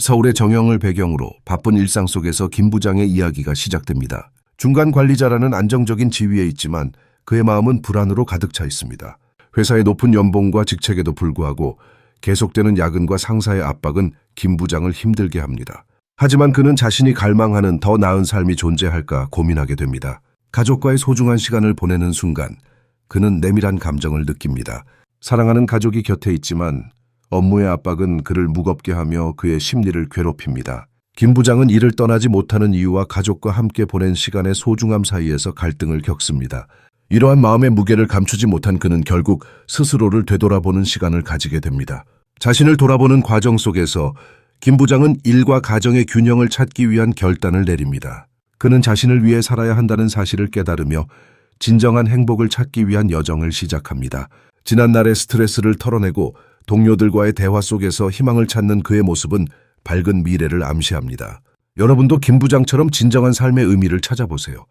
서울의 정형을 배경으로 바쁜 일상 속에서 김 부장의 이야기가 시작됩니다. 중간 관리자라는 안정적인 지위에 있지만 그의 마음은 불안으로 가득 차 있습니다. 회사의 높은 연봉과 직책에도 불구하고 계속되는 야근과 상사의 압박은 김 부장을 힘들게 합니다. 하지만 그는 자신이 갈망하는 더 나은 삶이 존재할까 고민하게 됩니다. 가족과의 소중한 시간을 보내는 순간 그는 내밀한 감정을 느낍니다. 사랑하는 가족이 곁에 있지만 업무의 압박은 그를 무겁게 하며 그의 심리를 괴롭힙니다. 김 부장은 일을 떠나지 못하는 이유와 가족과 함께 보낸 시간의 소중함 사이에서 갈등을 겪습니다. 이러한 마음의 무게를 감추지 못한 그는 결국 스스로를 되돌아보는 시간을 가지게 됩니다. 자신을 돌아보는 과정 속에서 김 부장은 일과 가정의 균형을 찾기 위한 결단을 내립니다. 그는 자신을 위해 살아야 한다는 사실을 깨달으며 진정한 행복을 찾기 위한 여정을 시작합니다. 지난날의 스트레스를 털어내고 동료들과의 대화 속에서 희망을 찾는 그의 모습은 밝은 미래를 암시합니다. 여러분도 김 부장처럼 진정한 삶의 의미를 찾아보세요.